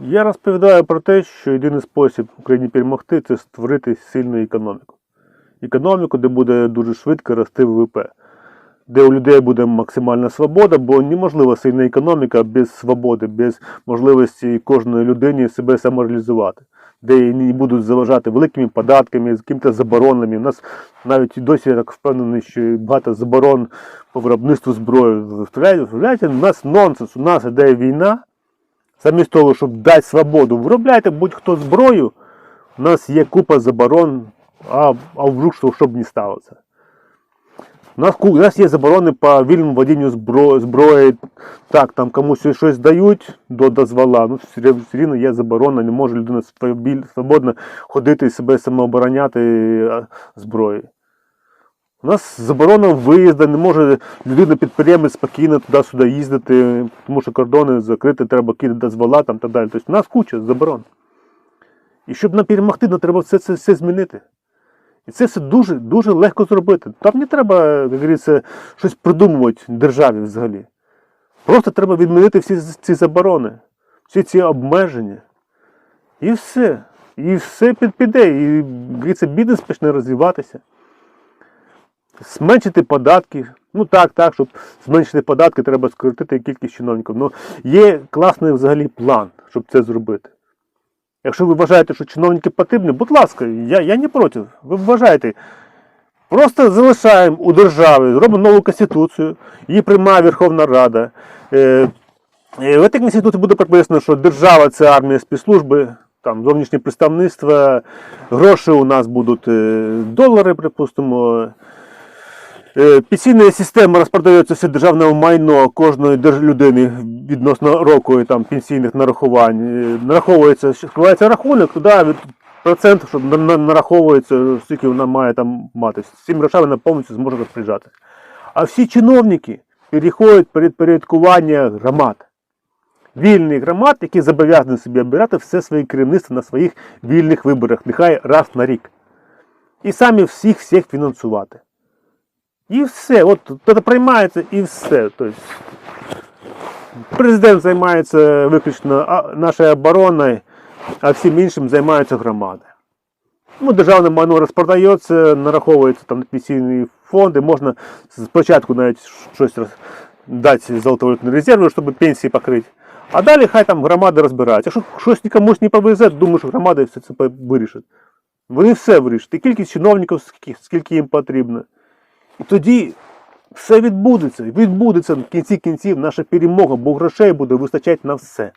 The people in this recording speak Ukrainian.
Я розповідаю про те, що єдиний спосіб Україні перемогти це створити сильну економіку. Економіку, де буде дуже швидко рости ВВП, де у людей буде максимальна свобода, бо неможлива сильна економіка без свободи, без можливості кожної людині себе самореалізувати, де їй не будуть заважати великими податками, якими-то заборонами. У нас навіть досі я так впевнений, що багато заборон по виробництву зброї. Виявляєте, у нас нонсенс, у нас іде війна. Замість того, щоб дати свободу, виробляйте будь-хто зброю, у нас є купа заборон, а, а вдруг що, щоб не сталося. У нас, у нас є заборони по вільному водінню зброї, зброї. Так, там комусь щось дають до дозвола, ну все рівно- є заборона, не може людина свободно ходити і себе самообороняти е, зброєю. У нас заборона виїзду, не може людина-підприємець спокійно туди-сюди їздити, тому що кордони закриті, треба кидати дозвола там та далі. Тобто у нас куча заборон. І щоб нам перемогти, нам треба все це все змінити. І це все дуже, дуже легко зробити. Там не треба, як говориться, щось придумувати державі взагалі. Просто треба відмінити всі ці заборони, всі ці обмеження. І все. І все під- піде. І говориться, бізнес почне розвиватися зменшити податки. Ну так, так, щоб зменшити податки, треба скоротити кількість чиновників. Ну, є класний взагалі план, щоб це зробити. Якщо ви вважаєте, що чиновники потрібні, будь ласка, я, я не проти. Ви вважаєте. Просто залишаємо у держави, робимо нову конституцію, її приймає Верховна Рада. Е, е, в цій конституції буде прописано, що держава це армія спецслужби, там зовнішнє представництво, гроші у нас будуть е, долари, припустимо. Е, Пенсійна система розпродається все державне майно кожної людини відносно року і там пенсійних нарахувань. Е, Нараховується, скривається рахунок, туди процент, що на- на- нараховується, скільки вона має там мати. З грошами вона повністю зможе розпоряджатися. А всі чиновники переходять під підпорядкування громад. Вільних громад, які зобов'язані собі обирати все своє керівництво на своїх вільних виборах, нехай раз на рік. І самі всіх всіх фінансувати. І все, от це приймається і все. Тобто, президент займається виключно нашою обороною, а всім іншим займаються громади. Ну, державне майно розпродається, нараховується там на пенсійні фонди, можна спочатку навіть щось дати золотовалютні резерви, щоб пенсії покрити. А далі хай там громади розбираються. Якщо щось комусь не повезе, думаю, що громади все це вирішать. Вони все вирішать. І кількість чиновників, скільки їм потрібно. І тоді все відбудеться. Відбудеться в кінці кінців наша перемога, бо грошей буде вистачати на все.